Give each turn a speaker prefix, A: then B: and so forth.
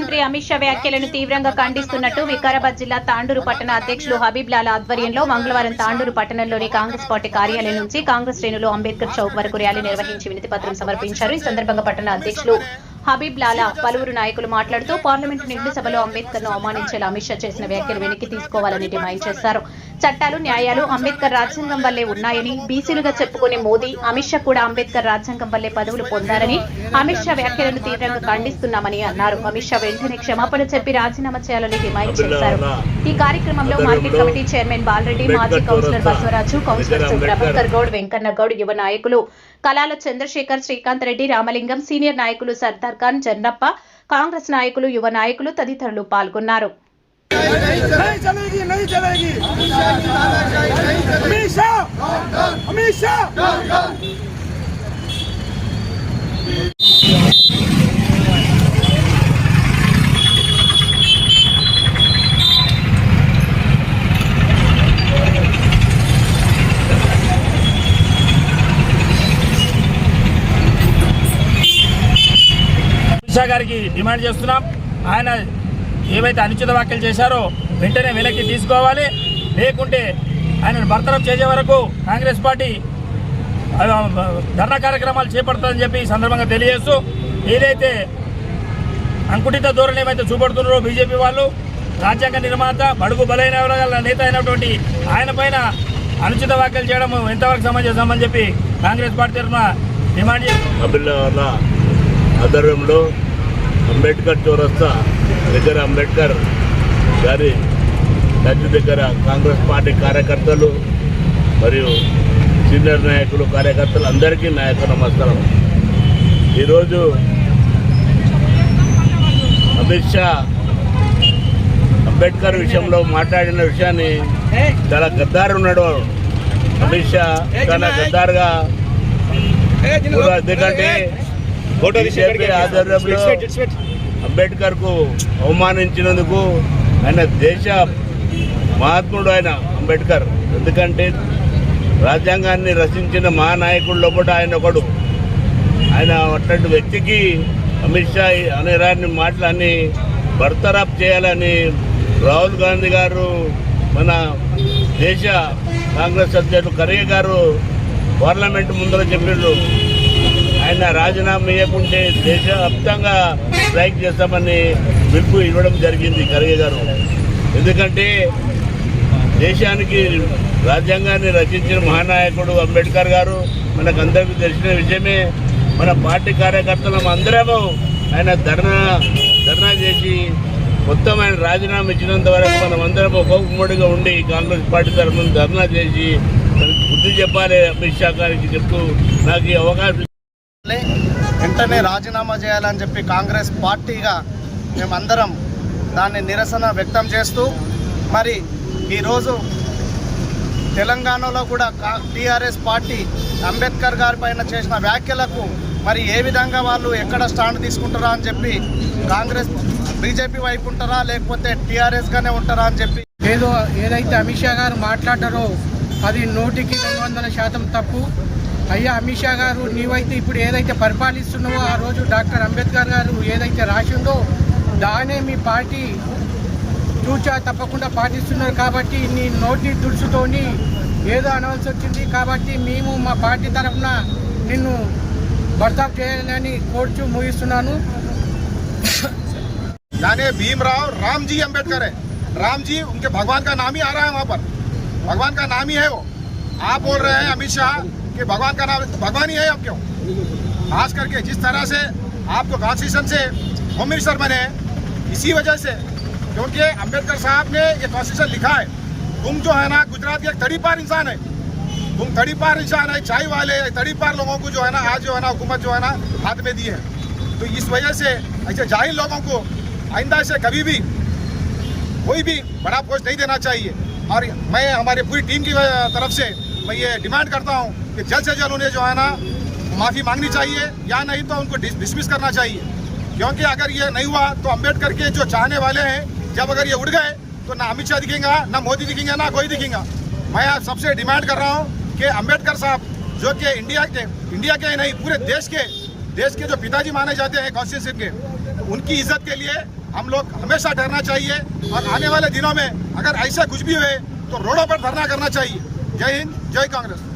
A: మంత్రి అమిత్ షా వ్యాఖ్యలను తీవ్రంగా ఖండిస్తున్నట్టు వికారాబాద్ జిల్లా తాండూరు పట్టణ అధ్యక్షులు హబీబ్ లాల్ ఆధ్వర్యంలో మంగళవారం తాండూరు పట్టణంలోని కాంగ్రెస్ పార్టీ కార్యాలయం నుంచి కాంగ్రెస్ శ్రేణులు అంబేద్కర్ చౌక్ వరకు ర్యాలీ నిర్వహించి వినతిపత్రం సమర్పించారు. ఈ సందర్భంగా పట్టణ అధ్యక్షులు హబీబ్ లాలా పలువురు నాయకులు మాట్లాడుతూ పార్లమెంటు నిండు సభలో అంబేద్కర్ను అవమానించేలా అమిత్ షా చేసిన వ్యాఖ్యలు వెనక్కి తీసుకోవాలని డిమాండ్ చేశారు. చట్టాలు న్యాయాలు అంబేద్కర్ రాజ్యాంగం వల్లే ఉన్నాయని బీసీలుగా చెప్పుకునే మోదీ అమిత్ షా కూడా అంబేద్కర్ రాజ్యాంగం వల్లే పదవులు పొందారని అమిత్ షా వ్యాఖ్యలను తీవ్రంగా ఖండిస్తున్నామని అన్నారు. అమిత్ షా వెంటనే క్షమాపణ చెప్పి రాజీనామా చేయాలని డిమాండ్ చేశారు. ఈ కార్యక్రమంలో మార్కెట్ కమిటీ చైర్మన్ బాలరెడ్డి మాజీ కౌన్సిలర్ బసవరాజు కౌన్సిలర్ ప్రభాకర్ గౌడ్ వెంకన్న గౌడ్ యువ నాయకులు కలాల చంద్రశేఖర్ శ్రీకాంత్ రెడ్డి రామలింగం సీనియర్ నాయకులు సర్దార్ ఖాన్ జన్నప్ప కాంగ్రెస్ నాయకులు యువ నాయకులు తదితరులు పాల్గొన్నారు.
B: नहीं चलेगी नहीं चलेगी अमित शाह अमित शाह
C: అమిత్ షా గారికి డిమాండ్ చేస్తున్నాం ఆయన ఏవైతే అనుచిత వ్యాఖ్యలు చేశారో వెంటనే వెనక్కి తీసుకోవాలి. లేకుంటే ఆయనను బర్తరఫ్ చేసే వరకు కాంగ్రెస్ పార్టీ ధర్నా కార్యక్రమాలు చేపడతారని చెప్పి ఈ సందర్భంగా తెలియజేస్తూ ఏదైతే అంకుటిత ధోరణి ఏమైతే చూపడుతున్నారో బీజేపీ వాళ్ళు రాజ్యాంగ నిర్మాత బడుగు బలైన వర్గాల నేత అయినటువంటి ఆయన పైన అనుచిత వ్యాఖ్యలు చేయడం ఎంతవరకు సమంజసమని చెప్పి కాంగ్రెస్ పార్టీ తరఫున డిమాండ్ చేస్తున్నాం
D: అబిల్లా వాళ్ళ ఆధ్వర్యంలో అంబేద్కర్ చౌరస్తా దగ్గర అంబేద్కర్ గారి చర్చి దగ్గర కాంగ్రెస్ పార్టీ కార్యకర్తలు మరియు సీనియర్ నాయకులు కార్యకర్తలు అందరికీ నాయక నమస్కారం. ఈరోజు అమిత్ షా అంబేద్కర్ విషయంలో మాట్లాడిన విషయాన్ని చాలా గద్దారు ఉన్నాడు. అమిత్ షా చాలా గద్దారుగా ఎందుకంటే ఆధ్వర్యంలో అంబేద్కర్కు అవమానించినందుకు ఆయన దేశ మహాత్ముడు ఆయన అంబేద్కర్. ఎందుకంటే రాజ్యాంగాన్ని రచించిన మహానాయకుల్లో కూడా ఆయన ఒకడు. ఆయన అట్లాంటి వ్యక్తికి అమిత్ షా అనే రాని మాటలన్నీ బర్తరాప్ చేయాలని రాహుల్ గాంధీ గారు మన దేశ కాంగ్రెస్ అధ్యక్షుడు ఖర్గే గారు పార్లమెంట్ ముందర చెప్పిండ్రు. ఆయన రాజీనామా ఇవ్వకుంటే దేశవ్యాప్తంగా స్ట్రైక్ చేస్తామని పిలుపు ఇవ్వడం జరిగింది ఖర్గే గారు. ఎందుకంటే దేశానికి రాజ్యాంగాన్ని రచించిన మహానాయకుడు అంబేద్కర్ గారు మనకందరికీ తెలిసిన విషయమే. మన పార్టీ కార్యకర్తలం అందరము ఆయన ధర్నా ధర్నా చేసి మొత్తం ఆయన రాజీనామా ఇచ్చినంత వరకు మనం అందరం ఒక ఉండి కాంగ్రెస్ పార్టీ తరఫున ధర్నా చేసి బుద్ధి చెప్పాలి అమిత్ షా గారికి చెప్తూ నాకు ఈ అవకాశం
E: వెంటనే రాజీనామా చేయాలని చెప్పి కాంగ్రెస్ పార్టీగా మేమందరం దాన్ని నిరసన వ్యక్తం చేస్తూ మరి ఈరోజు తెలంగాణలో కూడా టీఆర్ఎస్ పార్టీ అంబేద్కర్ గారి పైన చేసిన వ్యాఖ్యలకు మరి ఏ విధంగా వాళ్ళు ఎక్కడ స్టాండ్ తీసుకుంటారా అని చెప్పి కాంగ్రెస్ బీజేపీ వైపు ఉంటారా లేకపోతే టీఆర్ఎస్గానే ఉంటారా అని చెప్పి
F: ఏదో ఏదైతే అమిత్ షా గారు మాట్లాడారో అది నూటికి రెండు వందల శాతం తప్పు. అయ్యా అమిత్ షా గారు నీవైతే ఇప్పుడు ఏదైతే పరిపాలిస్తున్నావో ఆ రోజు డాక్టర్ అంబేద్కర్ గారు ఏదైతే రాసిండో దానే మీ పార్టీ చూచా తప్పకుండా పాటిస్తున్నారు కాబట్టి నీ నోటి దుడుసుతోని ఏదో అనవలసి వచ్చింది కాబట్టి మేము మా పార్టీ తరఫున నిన్ను బర్తాప్ చేయాలని కోర్చు ముగిస్తున్నాను
G: यानी भीमराव राम जी अम्बेडकर है राम जी उनके भगवान का नाम ही आ रहा है वहाँ पर भगवान का नाम ही है वो आप बोल रहे हैं अमित शाह कि भगवान का नाम भगवान ही है आप क्यों? खास करके जिस तरह से आपको कॉन्स्टिट्यूशन से होम मिनिस्टर बने, इसी वजह से क्योंकि अंबेडकर साहब ने ये कॉन्स्टिट्यूशन लिखा है, तुम जो है ना गुजरात के एक तड़ी पार इंसान है। तुम तड़ी पार इंसान है, चाय वाले तड़ी पार लोगों को जो है ना आज जो है ना हुकूमत जो है ना हाथ में दी है। तो इस वजह से ऐसे जाहिल लोगों को आइंदा से कभी भी, कोई भी बड़ा पोस्ट नहीं देना चाहिए। और मैं, हमारी पूरी टीम की तरफ़ से मैं ये डिमांड करता हूँ कि जल्द से जल्द उन्हें जो है ना माफ़ी मांगनी चाहिए, या नहीं तो उनको डिसमिस करना चाहिए। क्योंकि अगर ये नहीं हुआ तो अंबेडकर के जो चाहने वाले हैं, जब अगर ये उड़ गए तो ना अमित शाह दिखेंगे, ना मोदी दिखेंगे, ना कोई दिखेगा। मैं सबसे डिमांड कर रहा हूँ कि अंबेडकर साहब, जो कि इंडिया के इंडिया के नहीं, पूरे देश के देश के जो पिताजी माने जाते हैं कॉन्स्टिट्यूशन के, उनकी इज़्ज़त के लिए हम लोग हमेशा डरना चाहिए। और आने वाले दिनों में अगर ऐसा कुछ भी हुए तो रोडों पर धरना करना चाहिए। जय हिंद, जय कांग्रेस।